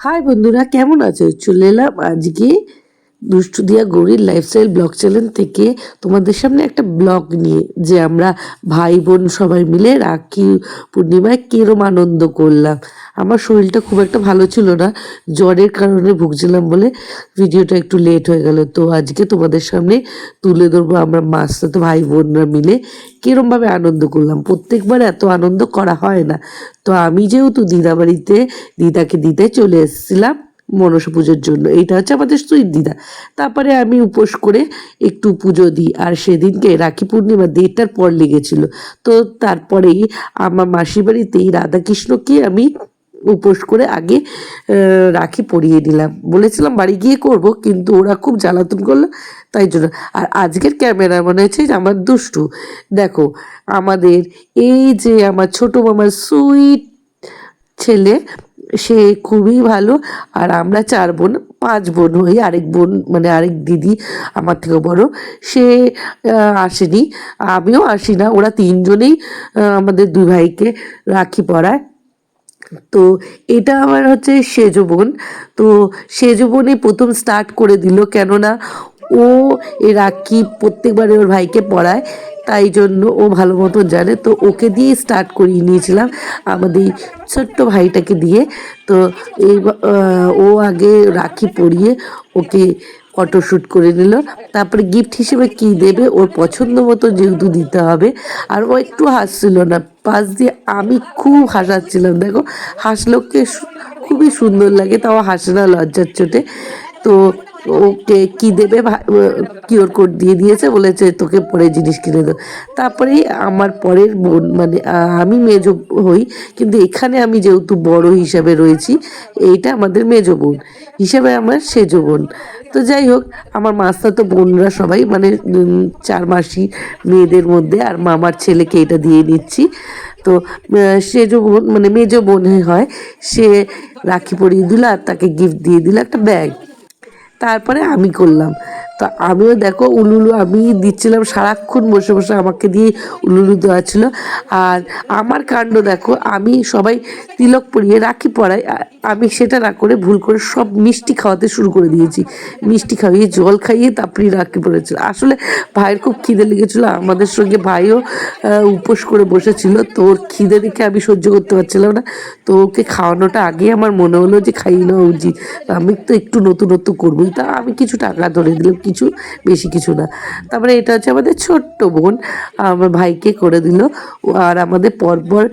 High বন্ধুরা কেমন আছো? চলে এলাম আজকে দুষ্টু দিয়া গৌরীর লাইফস্টাইল ব্লগ চ্যানেল থেকে তোমাদের সামনে একটা ব্লগ নিয়ে, যে আমরা ভাই বোন সবাই মিলে রাখি পূর্ণিমায় কিরম আনন্দ করলাম। আমার শরীরটা খুব একটা ভালো ছিল না, জ্বরের কারণে ভুগছিলাম বলে ভিডিওটা একটু লেট হয়ে গেল। তো আজকে তোমাদের সামনে তুলে ধরবো আমরা মাস্তাতো ভাই বোনরা মিলে কিরমভাবে আনন্দ করলাম। প্রত্যেকবার এত আনন্দ করা হয় না। তো আমি যেহেতু দিদা বাড়িতে দিদাকে দিতে চলে এসেছিলাম মনসা পুজোর জন্য। এইটা হচ্ছে আমাদের সুইট দিদা। তারপরে আমি উপোস করে একটু পুজো দিই। আর সেদিনকে রাখি পূর্ণিমা দেড়টার পর লেগেছিল। তো তারপরেই আমার মাসির বাড়িতেই রাধাকৃষ্ণকে আমি উপোস করে আগে রাখি পরিয়ে দিলাম বলেছিলাম, বাড়ি গিয়ে করব, কিন্তু ওরা খুব জ্বালাতন করল, তাই জন্য। আর আজকের ক্যামেরা মনে হচ্ছে আমার দুষ্টু। দেখো, আমাদের এই যে আমার ছোট মামার সুইট ছেলে সে খুবই ভালো। আর আমরা চার বোন, পাঁচ বোন হই, আরেক বোন মানে আরেক দিদি, আমার থেকে বড়। সে আসেনি, আমিও আসি না। ওরা তিনজনেই আমাদের দুই ভাইকে রাখি পরায়। তো এটা আমার হচ্ছে সেজ বোন। তো সেজ প্রথম স্টার্ট করে দিল। কেননা ও এ রাখি প্রত্যেকবারে ওর ভাইকে পড়ায়, তাই জন্য ও ভালো মতো জানে। তো ওকে দিয়ে স্টার্ট করিয়ে নিয়েছিলাম আমাদের ছোট্ট ভাইটাকে দিয়ে। তো এই ও আগে রাখি পরিয়ে ওকে ফটোশ্যুট করে নিল। তারপরে গিফট হিসেবে কি দেবে, ওর পছন্দ মতো যেহেতু দিতে হবে। আর ও একটু হাসছিল না। পাশ দিয়ে আমি খুব হাসাচ্ছিলাম, দেখো। হাসলোকে খুবই সুন্দর লাগে, তাও হাসে না লজ্জার চোটে। তো ওকে কি দেবে? কিওর কোড দিয়ে দিয়েছে বলেছে তোকে পরে জিনিস কিনে দেবো। তারপরে আমার পরের বোন মানে আমি মেজ হই কিন্তু এখানে আমি যেহেতু বড় হিসাবে রয়েছি এইটা আমাদের মেজ বোন হিসাবে আমার সেজ বোন। তো যাই হোক আমার মাস্তা তো বোনরা সবাই মানে চার মাসি মেয়েদের মধ্যে আর মামার ছেলেকে এটা দিয়ে নিচ্ছি। তো আহ, সেজো বোন মানে মেজো বোন হয় সে রাখি পরিয়ে দিল আর তাকে গিফট দিয়ে দিল একটা ব্যাগ তারপরে আমি করলাম। তো আমিও দেখো, উলুলু আমি দিচ্ছিলাম, সারাক্ষণ বসে বসে আমাকে দিয়ে উলুলু দেওয়া ছিল। আর আমার কাণ্ড দেখো, আমি সবাই তিলক পরিয়ে রাখি পরাই আ- আমি সেটা না করে ভুল করে সব মিষ্টি খাওয়াতে শুরু করে দিয়েছি। মিষ্টি খাইয়ে, জল খাইয়ে তারপরে রাখি পড়েছিল। আসলে ভাইয়ের খুব খিদে লেগেছিলো, আমাদের সঙ্গে ভাইও উপোস করে বসেছিল। তো ওর খিদে দেখে আমি সহ্য করতে পারছিলাম না। তো ওকে খাওয়ানোটা আগে আমার মনে হলো যে খাইয়ে নেওয়া উচিত। আমি তো একটু নতুনত্ব করবোই। তা আমি কিছু টাকা ধরে দিলাম কিছু বেশি কিছু না। তারপরে এটা হচ্ছে আমাদের ছোট্ট বোন আমার ভাইকে করে দিল। আর আমাদের পরপর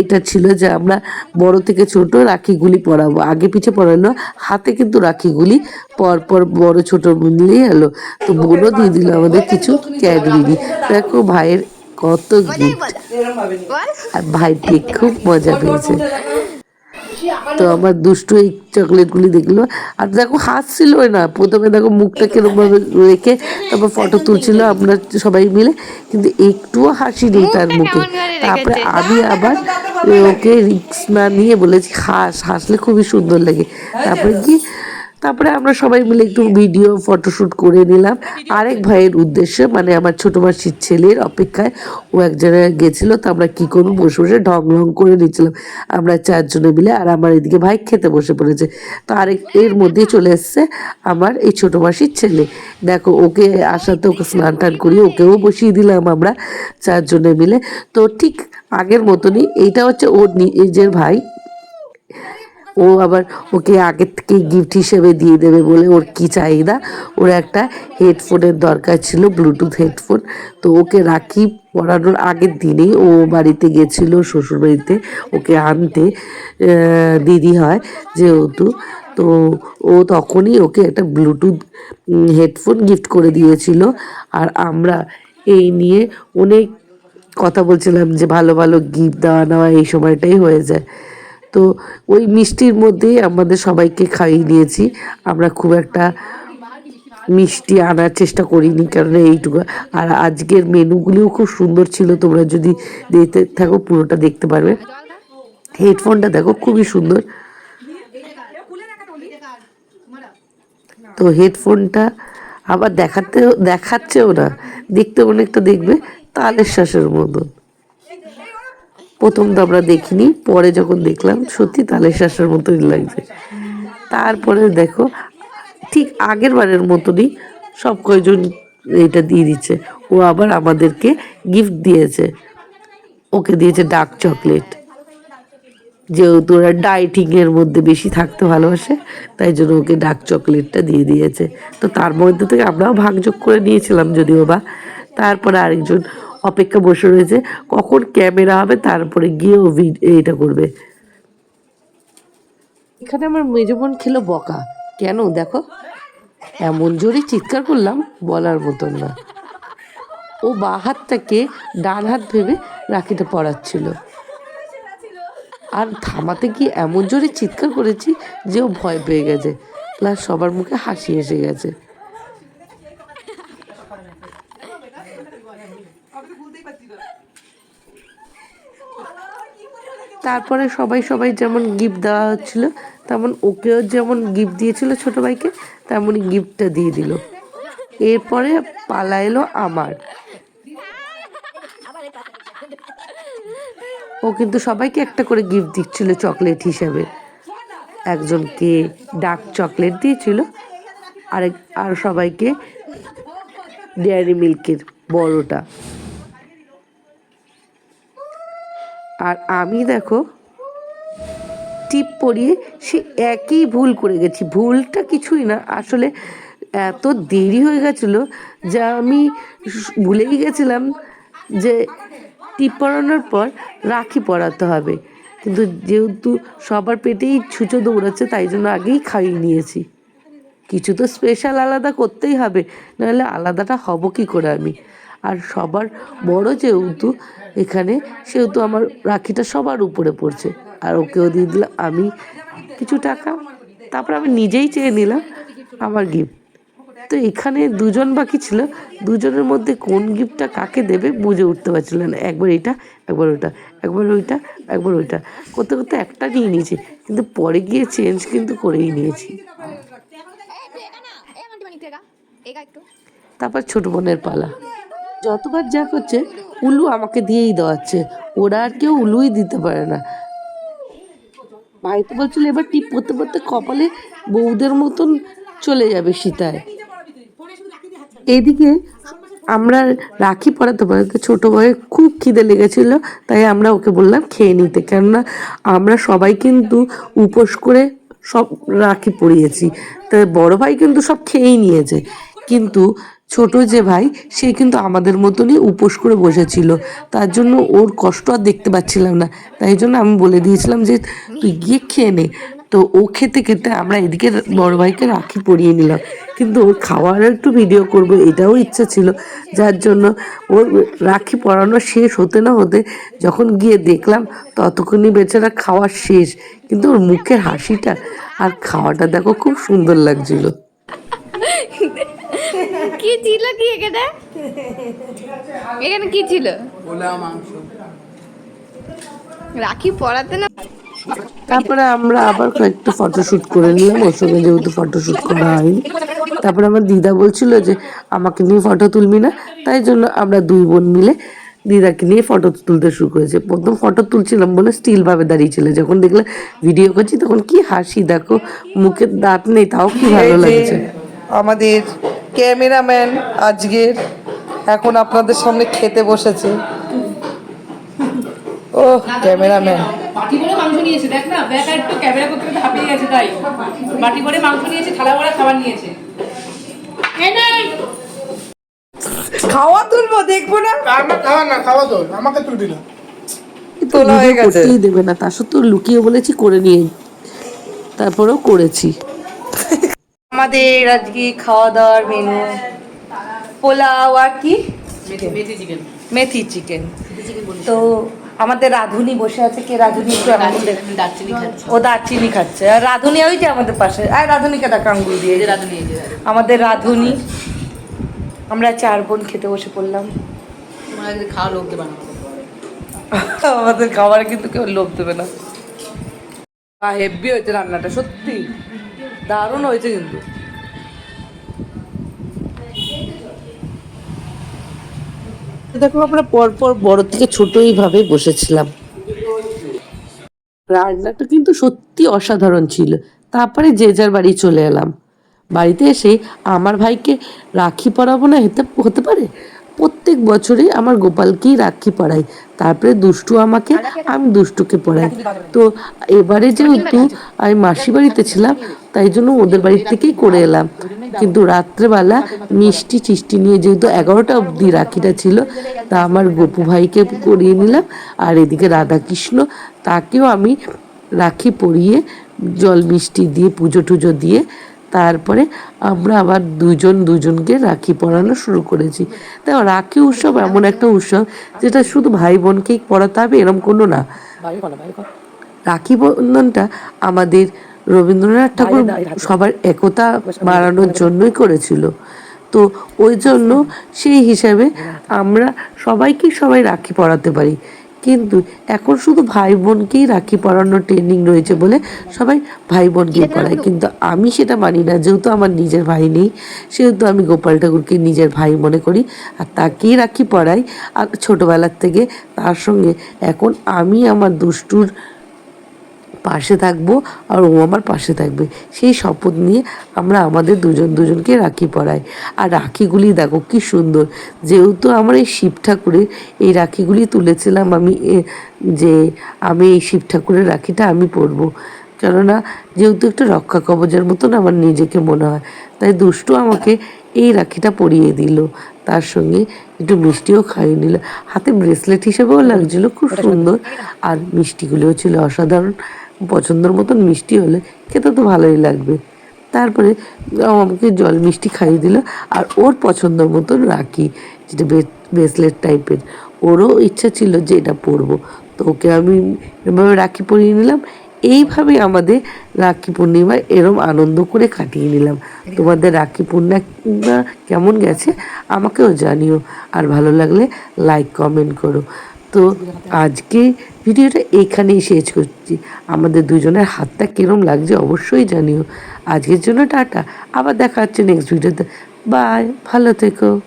এটা ছিল যে আমরা বড় থেকে ছোট রাখিগুলি পরাবো। আগে পিছে পরালো হাতে কিন্তু রাখিগুলি পরপর বড় ছোট মিলিয়ে এলো। তো বোনও দিয়ে দিল আমাদের কিছু ক্যাডবেরি। দেখো ভাইয়ের কত গিফট আর ভাই পেয়ে খুব মজা পেয়েছে। তো আমার দুষ্টু এই চকলেটগুলি দেখল। আর দেখো হাসছিল না। প্রথমে দেখো মুখটা কিরমভাবে রেখে তারপর ফটো তুলছিল আপনার সবাই মিলে। কিন্তু একটুও হাসি নেই তার মুখে। তারপরে আমি আবার ওকে রিক্স না নিয়ে বলেছি হাস হাসলে খুবই সুন্দর লাগে। তারপরে কি তারপরে আমরা সবাই মিলে একটু ভিডিও ফটোশ্যুট করে নিলাম। আরেক ভাইয়ের উদ্দেশ্যে মানে আমার ছোট মাসির ছেলের অপেক্ষায় ও এক জায়গায় গেছিল তো আমরা কী করব? বসে বসে ঢং ঢং করে নিচ্ছিলাম। আমরা চারজনে মিলে আর আমার এদিকে ভাই খেতে বসে পড়েছে। তো আরেক এর মধ্যে চলে এসছে আমার এই ছোট মাসির ছেলে। দেখো ওকে আসাতে ওকে স্নান টান করিয়ে ওকেও বসিয়ে দিলাম আমরা চারজনে মিলে। তো ঠিক আগের মতনই এইটা হচ্ছে ওর নিজের ভাই ও আবার ওকে আগের থেকে গিফট হিসেবে দিয়ে দেবে বলে ওর কি চাহিদা? ওর একটা হেডফোনের দরকার ছিল ব্লুটুথ হেডফোন তো ওকে রাখি পড়ানোর আগের দিনেই ও বাড়িতে গেছিল শ্বশুর বাড়িতে ওকে আনতে দিদি হয় যেহেতু। তো ও তখনই ওকে একটা ব্লুটুথ হেডফোন গিফট করে দিয়েছিল। আর আমরা এই নিয়ে অনেক কথা বলছিলাম যে ভালো ভালো গিফট দেওয়া নেওয়া এই সময়টাই হয়ে যায়। তো ওই মিষ্টির মধ্যেই আমাদের সবাইকে খাইয়ে দিয়েছি আমরা খুব একটা মিষ্টি আনার চেষ্টা করিনি কারণ এইটুকু। আর আজকের মেনুগুলিও খুব সুন্দর ছিল, তোমরা যদি দেখতে থাকো, পুরোটা দেখতে পারবে। হেডফোনটা দেখো, খুবই সুন্দর। তো হেডফোনটা আবার দেখাতে দেখাচ্ছেও না, দেখতে অনেকটা দেখবে, তালের শ্বাসের মতন প্রথম তো আমরা দেখিনি, পরে যখন দেখলাম, সত্যি তালের শ্বাসের মতোই লাগছে। তারপরে দেখো, ঠিক আগের বারের মতনই সব কয়জন এটা দিয়ে দিচ্ছে। ও আবার আমাদেরকে গিফট দিয়েছে। ওকে দিয়েছে ডার্ক চকলেট যেহেতু ওরা ডাইটিং এর মধ্যে বেশি থাকতে ভালোবাসে, তাই জন্য ওকে ডার্ক চকলেটটা দিয়ে দিয়েছে। তো তার মধ্যে থেকে আমরাও ভাগযোগ করে নিয়েছিলাম যদিও বা। তারপরে আরেকজন অপেক্ষা বসে রয়েছে। কখন ক্যামেরা হবে তারপরে গিয়ে ও ভিড- এটা করবে। এখানে আমার মেজ বোন খেলো বকা। কেন? দেখো। এমন জোরে চিৎকার করলাম, বলার মতন না। ও বা হাতটাকে ডান হাত ভেবে রাখিটা পড়াচ্ছিল। আর থামাতে গিয়ে এমন জোরে চিৎকার করেছি যে ও ভয় পেয়ে গেছে। প্লাস সবার মুখে হাসি এসে গেছে। তারপরে সবাই সবাই যেমন গিফট দেওয়া হচ্ছিল, তেমন ওকেও যেমন গিফট দিয়েছিল ছোট ভাইকে, তেমনই গিফটটা দিয়ে দিল। এরপরে পালা এলো আমার। ও কিন্তু সবাইকে একটা করে গিফট দিচ্ছিল চকলেট হিসাবে। একজনকে ডার্ক চকলেট দিয়েছিল, আরেক, আর সবাইকে ডেয়ারি মিল্কের বড়টা। আর আমি দেখো, টিপ পরিয়ে সে একই ভুল করে গেছি। ভুলটা কিছুই না। আসলে এত দেরি হয়ে গেছিল যা আমি ভুলেই গেছিলাম যে টিপ পরানোর পর রাখি পরাতে হবে। কিন্তু যেহেতু সবার পেটেই ছুঁচো দৌড়াচ্ছে, তাই জন্য আগেই খাইয়ে নিয়েছি। কিছু তো স্পেশাল আলাদা করতেই হবে, নাহলে আলাদাটা হব কি করে আমি? আর সবার বড় যেহেতু এখানে সেহেতু আমার রাখিটা সবার উপরে পড়ছে। আর ওকেও দিয়ে দিলাম আমি কিছু টাকা। তারপর আমি নিজেই চেয়ে নিলাম আমার গিফট তো এখানে দুজন বাকি ছিল। দুজনের মধ্যে কোন গিফটটা কাকে দেবে বুঝে উঠতে পারছিল না। একবার এটা একবার ওইটা একবার ওইটা একবার ওইটা। করতে করতে একটা নিয়ে নিয়েছি। কিন্তু পরে গিয়ে চেঞ্জ কিন্তু করেই নিয়েছি। তারপর ছোট বোনের পালা। যতবার যা করছে, উলু আমাকে দিয়েই দেওয়াচ্ছে। ওরা আর কেউ উলুই দিতে পারে না। ভাই তো বলছিল, এবার টিপ পড়তে পড়তে কপালে বউদের মতন চলে যাবে সীতায়। এইদিকে আমরা রাখি পরাতে পরাতে ছোট ভাইয়ের খুব খিদে লেগেছিল, তাই আমরা ওকে বললাম, খেয়ে নিতে। কেননা আমরা সবাই কিন্তু উপোস করে সব রাখি পরিয়েছি তাই বড় ভাই কিন্তু সব খেয়েই নিয়েছে। কিন্তু ছোট যে ভাই, সে কিন্তু আমাদের মতনই উপোস করে বসেছিল। তার জন্য ওর কষ্ট আর দেখতে পাচ্ছিলাম না। তাই জন্য আমি বলে দিয়েছিলাম যে, তুই গিয়ে খেয়ে নে। তো ও খেতে খেতে আমরা এদিকে বড় ভাইকে রাখি পরিয়ে নিলাম। কিন্তু ওর খাওয়ার একটু ভিডিও করব, এটাও ইচ্ছা ছিল। যার জন্য ওর রাখি পরানো শেষ হতে না হতে যখন গিয়ে দেখলাম, ততক্ষণই বেচারা খাওয়া শেষ। কিন্তু ওর মুখের হাসিটা আর খাওয়াটা দেখো খুব সুন্দর লাগছিল। কি ছিল কি এখানে? এখানে কি ছিল? পোলাও মাংস। রাখি পরাতে না। তারপরে আমরা আবার কয়েকটা ফটোশ্যুট করে নিলাম ওর সঙ্গে যেহেতু ফটোশ্যুট করা হয়নি। তারপরে আমার দিদা বলছিল যে আমাকে নিয়ে ফটো তুলবি না। তাই জন্য আমরা দুই বোন মিলে দিদাকে নিয়ে ফটো তুলতে শুরু করেছে। প্রথম ফটো তুলছিলাম বলে স্টিল ভাবে দাঁড়িয়েছিল যখন দেখলে ভিডিও করছি তখন কি হাসি দেখো মুখের দাঁত নেই তাও কি ভালো লাগছে। আমাদের ক্যামেরাম্যান আজকের এখন আপনাদের সামনে খেতে বসেছে। ও ক্যামেরাম্যান। বাটি করে মাংস নিয়েছে দেখ না ব্যাটা একটু ক্যামেরা করতে করতে হাঁপিয়ে গেছে তাই। বাটি করে মাংস নিয়েছে থালা ভরা খাবার নিয়েছে। খাওয়া তুলবো দেখব না? আমার খাওয়া না খাওয়া তো আমাকে তুলবি না তোলা হয়ে ভিডিও গেছে। করতেই দেবে না তা সত্ত্বেও লুকিয়ে বলেছি করে নিয়ে। তারপরেও করেছি। আমাদের আজকে খাওয়া দাওয়ার মেনু পোলাও আর কি? মেথি মেথি চিকেন তো আমাদের রাধুনি বসে আছে। কে রাধুনি একটু আমাদের ও দারচিনি খাচ্ছে। আর রাধুনি ওই যে আমাদের পাশে। আর রাধুনিকে দেখা আঙ্গুল দিয়ে। রাধুনি এই যে রাধুনি। আমাদের রাধুনি। আমরা চার বোন খেতে বসে পড়লাম। খাওয়া লোক দেবে আমাদের খাবার কিন্তু কেউ লোভ দেবে না। হেভি হয়েছে রান্নাটা সত্যি। দারুণ হয়েছে কিন্তু। দেখো, আমরা পরপর বড় থেকে ছোট এইভাবে বসেছিলাম। রান্নাটা কিন্তু সত্যি অসাধারণ ছিল। তারপরে যে যার বাড়ি চলে এলাম। বাড়িতে এসে আমার ভাইকে রাখি পরাবো না হতে হতে পারে? প্রত্যেক বছরই আমার গোপালকেই রাখি পরাই। তারপরে দুষ্টু আমাকে আমি দুষ্টুকে পরাই। তো এবারে যেহেতু আমি মাসি বাড়িতে ছিলাম তাই জন্য ওদের বাড়ি থেকেই করে এলাম। কিন্তু রাত্রেবেলা মিষ্টি চিষ্টি নিয়ে যেহেতু এগারোটা অবধি রাখিটা ছিল তা আমার গপু ভাইকে করিয়ে নিলাম। আর এদিকে রাধাকৃষ্ণ তাকেও আমি রাখি পরিয়ে জল মিষ্টি দিয়ে পুজো টুজো দিয়ে তারপরে আমরা আবার দুজন দুজনকে রাখি পরানো শুরু করেছি। দেখো রাখি উৎসব এমন একটা উৎসব যেটা শুধু ভাই বোনকেই পড়াতে হবে এরম কোনো না। রাখি বন্ধনটা আমাদের রবীন্দ্রনাথ ঠাকুর সবার একতা বাড়ানোর জন্যই করেছিল। তো ওই জন্য সেই হিসাবে আমরা সবাইকে সবাই রাখি পড়াতে পারি। কিন্তু এখন শুধু ভাই বোনকেই রাখি পরানোর ট্রেনিং রয়েছে বলে সবাই ভাই বোনকেই পড়ায় কিন্তু আমি সেটা মানি না যেহেতু আমার নিজের ভাই নেই সেহেতু আমি গোপাল ঠাকুরকে নিজের ভাই মনে করি আর তাকেই রাখি পড়াই আর ছোটোবেলার থেকে তার সঙ্গে এখন আমি আমার দুষ্টুর পাশে থাকব আর ও আমার পাশে থাকবে। সেই শপথ নিয়ে আমরা আমাদের দুজন দুজনকে রাখি পরাই। আর রাখিগুলি দেখো কি সুন্দর। যেহেতু আমার এই শিব ঠাকুরের এই রাখিগুলি তুলেছিলাম আমি যে আমি এই শিব ঠাকুরের রাখিটা আমি পরবো। কেননা যেহেতু একটা রক্ষা কবচের মতন আমার নিজেকে মনে হয়। তাই দুষ্টু আমাকে এই রাখিটা পরিয়ে দিল। তার সঙ্গে একটু মিষ্টিও খাইয়ে নিল। হাতে ব্রেসলেট হিসেবেও লাগছিল খুব সুন্দর। আর মিষ্টিগুলোও ছিল অসাধারণ। পছন্দের মতন মিষ্টি হলে খেতে তো ভালোই লাগবে। তারপরে আমাকে জল মিষ্টি খাইয়ে দিল। আর ওর পছন্দ মতন রাখি যেটা ব্রেসলেট টাইপের ওরও ইচ্ছা ছিল যে এটা পরবো। তো ওকে আমি এভাবে রাখি পরিয়ে নিলাম। এইভাবে আমাদের রাখি পূর্ণিমা এরম আনন্দ করে কাটিয়ে নিলাম। তোমাদের রাখি পূর্ণিমা কেমন গেছে আমাকেও জানিও। আর ভালো লাগলে লাইক কমেন্ট করো। তো আজকে ভিডিওটা এখানেই শেষ করছি। আমাদের দুজনের হাতটা কিরম লাগছে অবশ্যই জানিও। আজকের জন্য টাটা। আবার দেখা হচ্ছে নেক্সট ভিডিওতে। বাই ভালো থেকো।